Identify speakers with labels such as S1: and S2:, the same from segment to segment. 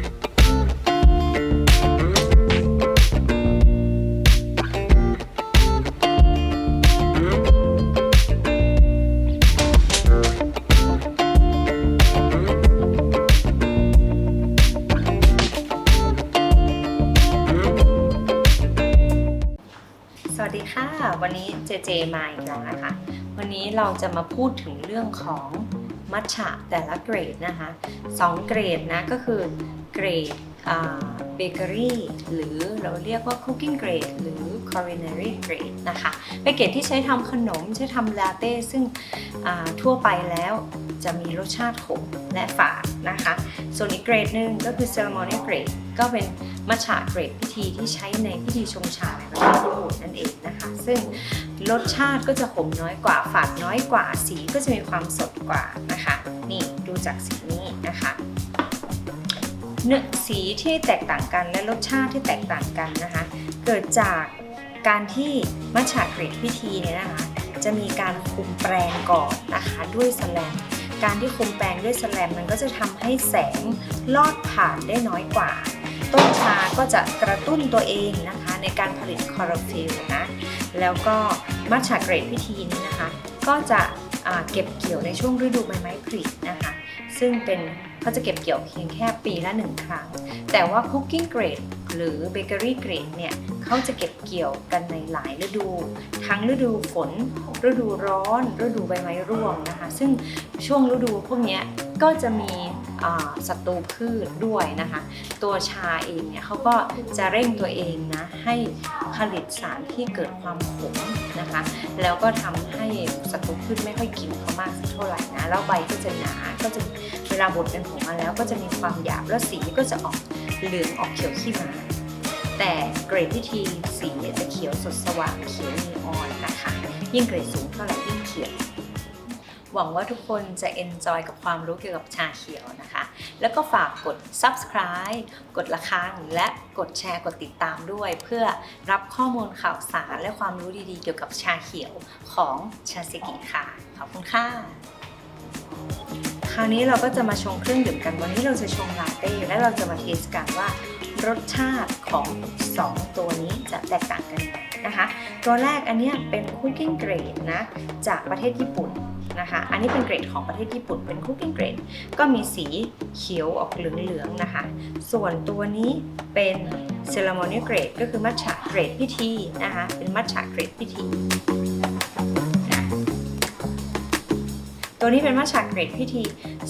S1: สวัสดีค่ะ วันนี้เจเจมาอีกแล้วนะคะ วันนี้เราจะมาพูดถึงเรื่องของมัทฉะแต่ละเกรดนะคะสองเกรดนะก็คือ เกรดเบเกอรี่หรือเราเรียกว่าคุกกิ้งเกรดหรือ culinary grade นะคะเป็นเกรดที่ใช้ทำขนม ใช้ทำลาเต้ ซึ่งทั่วไปแล้วจะมีรสชาติขมและฝาดนะคะ ส่วนอีกเกรดหนึ่งก็คือ ceremonial grade ก็เป็นมัทฉะเกรดพิธีที่ใช้ในพิธีชงชาในประเทศญี่ปุ่นนั่นเองนะคะ ซึ่งรสชาติก็จะขมน้อยกว่า ฝาดน้อยกว่า สีก็จะมีความสดกว่านะคะ นี่ดูจากสีนี้นะคะ เนื้อสีที่แตกต่างกันและรสชาติที่แตกต่างกันนะคะ เกิดจากการที่มัทฉะเกรดพิธีเนี่ยนะคะ จะมีการคุมแปรงก่อนนะคะด้วยแสลมการที่คุมแปรงด้วยแสลมมันก็จะทำให้แสงลอดผ่านได้น้อยกว่า ต้นชาก็จะกระตุ้นตัวเองนะคะในการผลิตคอโรฟิลล์นะแล้วก็มัทฉะเกรดพิธีนี้นะคะ ก็จะเก็บเกี่ยวในช่วงฤดูใบไม้ผลินะคะ ซึ่งเป็น เขาจะเก็บเกี่ยวเพียงแค่ปีละหนึ่งครั้ง แต่ว่าคุกกิ้งเกรดหรือเบเกอรี่เกรดเนี่ยเขาจะเก็บเกี่ยวกันในหลายฤดู ทั้งฤดูฝน ฤดูร้อน ฤดูใบไม้ร่วงนะคะ ซึ่งช่วงฤดูพวกนี้ก็จะมีศัตรูพืชด้วยนะคะ ตัวชาเองเนี่ยเขาก็จะเร่งตัวเองนะให้ผลิตสารที่เกิดความขม นะคะ แล้วก็ทำให้ศัตรูพืชไม่ค่อยกินเขามากเท่าไหร่นะ แล้วใบก็จะหนาก็จะเวลาบดเป็นผงมาแล้วก็จะมีความหยาบแล้วสีก็จะออกเหลืองออกเขียวขี้มาแต่เกรดที่ทีสีจะเขียวสดสว่างเขียวนีออนนะคะ ยิ่งเกรดสูงเท่าไหร่ยิ่งเขียว หวังว่าทุกคนจะ enjoy กับความรู้เกี่ยวกับชาเขียวนะคะ แล้วก็ฝากกด subscribe กดระฆังและกดแชร์กดติดตามด้วย เพื่อรับข้อมูลข่าวสารและความรู้ดีๆ เกี่ยวกับชาเขียวของชาซิกิค่ะ ขอบคุณค่ะ คราวนี้เราก็จะมาชงเครื่องดื่มกัน วันนี้เราจะชงลาเต้และเราจะมาเทสกันว่ารสชาติของ 2 ตัวนี้จะแตกต่างกันนะคะ ตัวแรกอันนี้เป็นคุกกิ้งเกรดนะ จากประเทศญี่ปุ่น นะคะ อันนี้เป็นเกรดของประเทศญี่ปุ่นเป็นคุกกิ้งเกรด ก็มีสีเขียวออกเหลืองๆนะคะ ส่วนตัวนี้เป็นเซราโมนีเกรดก็คือมัทฉะเกรดพิธีนะคะ เป็นมัทฉะเกรดพิธีตัวนี้เป็นมัทฉะเกรดพิธี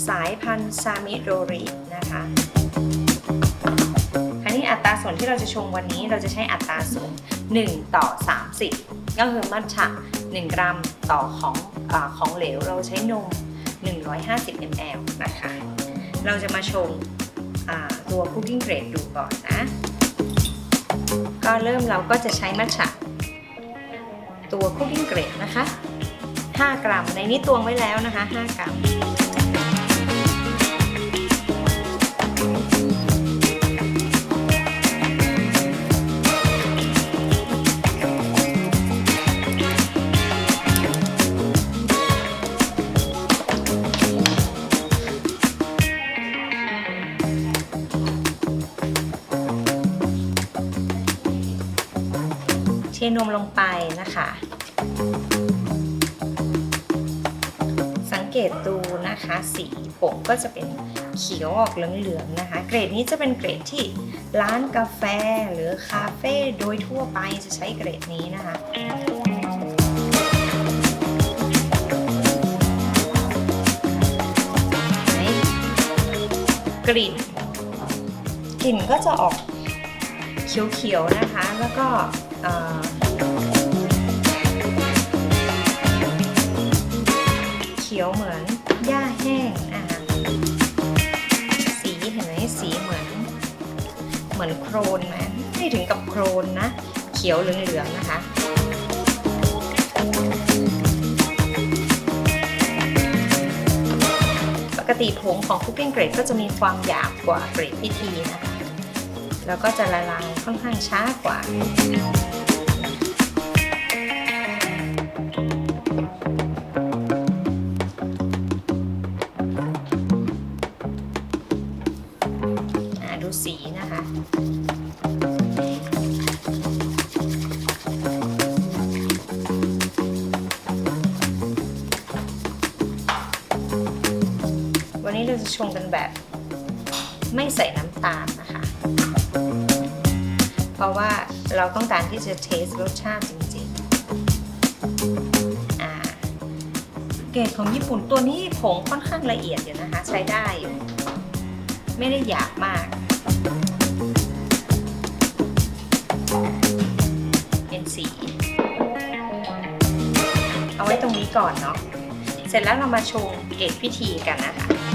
S1: สายพันธุ์ซามิโดรินะคะอันนี้อัตราส่วนที่เราจะชงวันนี้เราจะใช้อัตราส่วน 1 ต่อ 30 ก็คือมัทฉะ1กรัมต่อของ ของเหลวเราใช้นม 150 ml นะคะ เราจะมาชงตัวคุกกิ้งเกรดดูก่อนนะ ก็เริ่มเราก็จะใช้มัทฉะตัวคุกกิ้งเกรดนะคะ 5 กรัม ในนี้ตวงไว้แล้วนะคะ 5 กรัม เทนมลงไปนะคะ สังเกตดูนะคะสีผงก็จะเป็นเขียวออกเหลืองๆนะคะ เกรดนี้จะเป็นเกรดที่ร้านกาแฟหรือคาเฟ่โดยทั่วไปจะใช้เกรดนี้นะคะกลิ่นกลิ่นก็จะออกเขียวๆนะคะ แล้วก็ เขียวเหมือนหญ้าแห้งอะสีเห็นไหมสีเหมือน เหมือนโครนไหมไม่ถึงกับโครนนะ เขียวเหลืองๆนะคะปกติผงของคุกกิ้งเกรดก็จะมีความหยาบกว่าเกรดพิธีนะคะ แล้วก็จะละลายค่อนข้างช้ากว่าดูดูสีนะคะวันนี้เราจะชงกันแบบไม่ใส่น้ำตาลนะคะ เพราะว่าเราต้องการที่จะเทสรสชาติจริงๆเกรดของญี่ปุ่นตัวนี้ผงค่อนข้างละเอียดอยู่นะคะ ใช้ได้อยู่ ไม่ได้หยาบมาก เป็นสี เอาไว้ตรงนี้ก่อนเนาะเสร็จแล้วเรามาชงเกรดพิธีกันนะคะ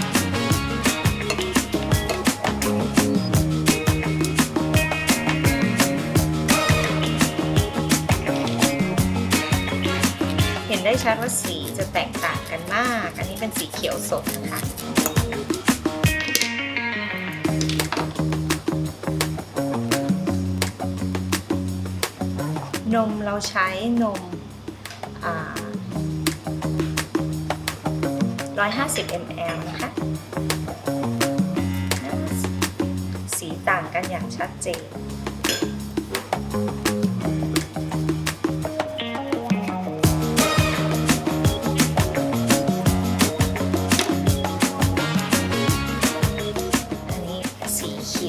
S1: ได้ชัดว่าสีจะแตกต่างกันมาก อันนี้เป็นสีเขียวสดนะคะนมเราใช้นมอ่า150 ml นะคะ สีต่างกันอย่างชัดเจน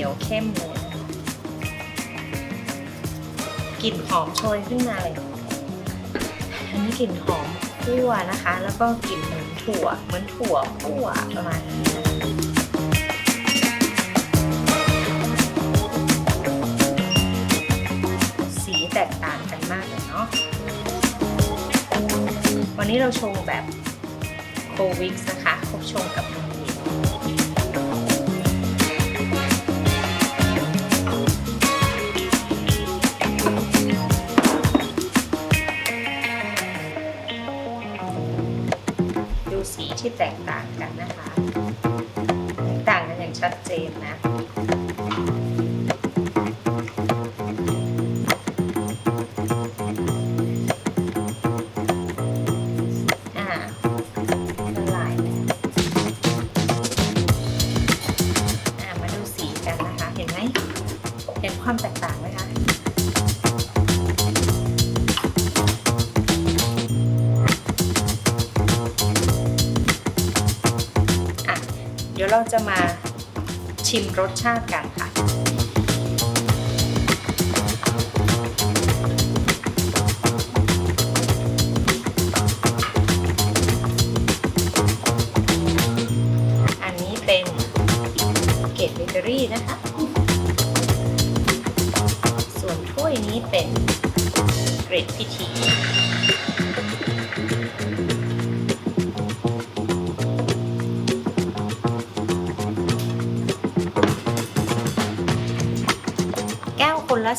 S1: ยวเข้มเลยกลิ่นหอมโชยขึ้นมาเลยอันนี้กลิ่นหอมคั่วนะคะ แล้วก็กลิ่นเหมือนถั่ว เหมือนถั่วคั่วประมาณนี้สีแตกต่างกันมากเลยเนาะวันนี้เราชงแบบโควิกนะคะครบชงกับนมเย็น แตกต่างกันนะคะ ต่างกันอย่างชัดเจนนะอ่าละลายแล้วอ่ามาดูสีกันนะคะเห็นไหมเห็นความแตกต่าง เราจะมาชิมรสชาติกันค่ะ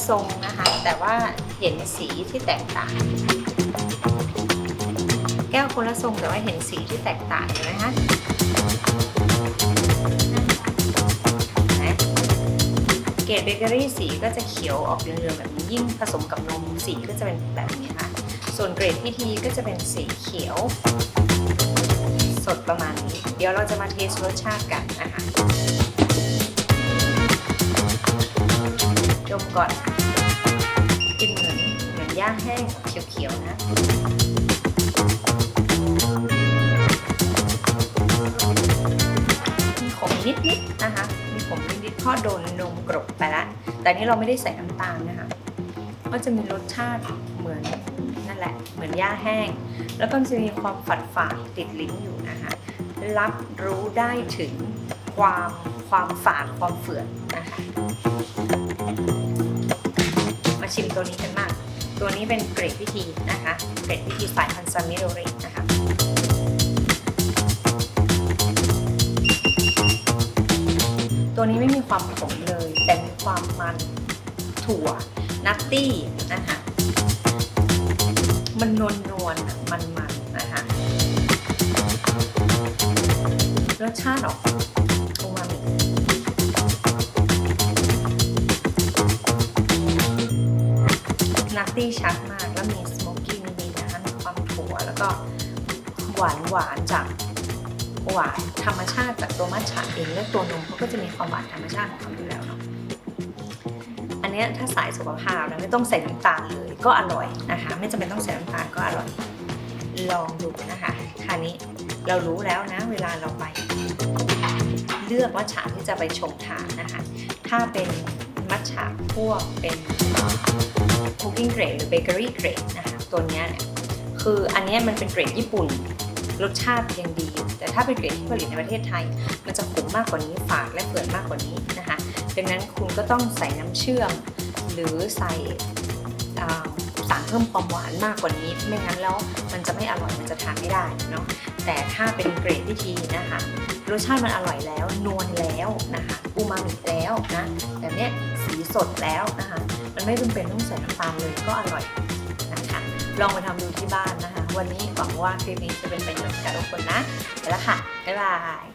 S1: ทรงนะคะ แต่ว่าเห็นสีที่แตกต่าง แก้วคนละทรงแต่ว่าเห็นสีที่แตกต่างเห็นไหมคะนะเกรดเบเกอรี่สีก็จะเขียวออกเหลืองๆแบบนี้ยิ่งผสมกับนมสีก็จะเป็นแบบนี้ค่ะ ส่วนเกรดพิธีก็จะเป็นสีเขียว สดประมาณนี้ เดี๋ยวเราจะมาเทสรสชาติกันนะคะ มก่อนกินเหมือนเหมือนย่างแห้งเขียวๆนะมีขมนิดๆนะคะ มีขมนิดๆเพราะโดนนมกรบไปละแต่นี่เราไม่ได้ใส่น้ำตาลนะคะก็จะมีรสชาติเหมือนนั่นแหละ เหมือนย่าแห้ง แล้วก็จะมีความฝาดฝาดติดลิ้นอยู่นะคะรับรู้ได้ถึงความความฝาดความเฝื่อนนะคะ ชิมตัวนี้กันมากตัวนี้เป็นเกรดพิธีนะคะ เกรดพิธีสายพันธุ์ซามิโดรินะคะตัวนี้ไม่มีความขมเลย แต่มีความมันถั่วนัตตี้นะคะมันนวลนวลมันมันนะคะรสชาติออก นัตตี้ชัดมากแล้วมีสโมกกี้นิดๆนะคะมีความถั่วแล้วก็หวานหวานจากหวานธรรมชาติจากตัวมัทฉะเองและตัวนมเขาก็จะมีความหวานธรรมชาติของเขาอยู่แล้วเนาะอันนี้ถ้าสายสุขภาพนะไม่ต้องใส่น้ำตาลเลยก็อร่อยนะคะ ไม่จำเป็นต้องใส่น้ำตาลก็อร่อยลองดูนะคะคราวนี้เรารู้แล้วนะเวลาเราไป เลือกมัทฉะที่จะไปชงทานนะคะ ถ้าเป็น มัทฉะพวกเป็นคุกกิ้งเกรดหรือเบเกอรี่เกรดนะคะตัวนี้เนี่ยคืออันนี้มันเป็นเกรดญี่ปุ่นรสชาติยังดี แต่ถ้าเป็นเกรดที่ผลิตในประเทศไทย มันจะขมมากกว่านี้ฝาดและเปื่อยมากกว่านี้นะคะดังนั้นคุณก็ต้องใส่น้ำเชื่อม หรือใส่ อ่าเพิ่มความหวานมากกว่านี้ ไม่งั้นแล้วมันจะไม่อร่อยมันจะทานไม่ได้เนาะแต่ถ้าเป็นเกรดที่ดีนะคะรสชาติมันอร่อยแล้วนวลแล้วนะคะอูมามิแล้วนะแต่เนี้ยสีสดแล้วนะคะมันไม่จำเป็นต้องใส่น้ำตาลเลยก็อร่อยนะคะลองไปทำดูที่บ้านนะคะ วันนี้หวังว่าคลิปนี้จะเป็นประโยชน์กับทุกคนนะไปแล้วค่ะบ๊ายบาย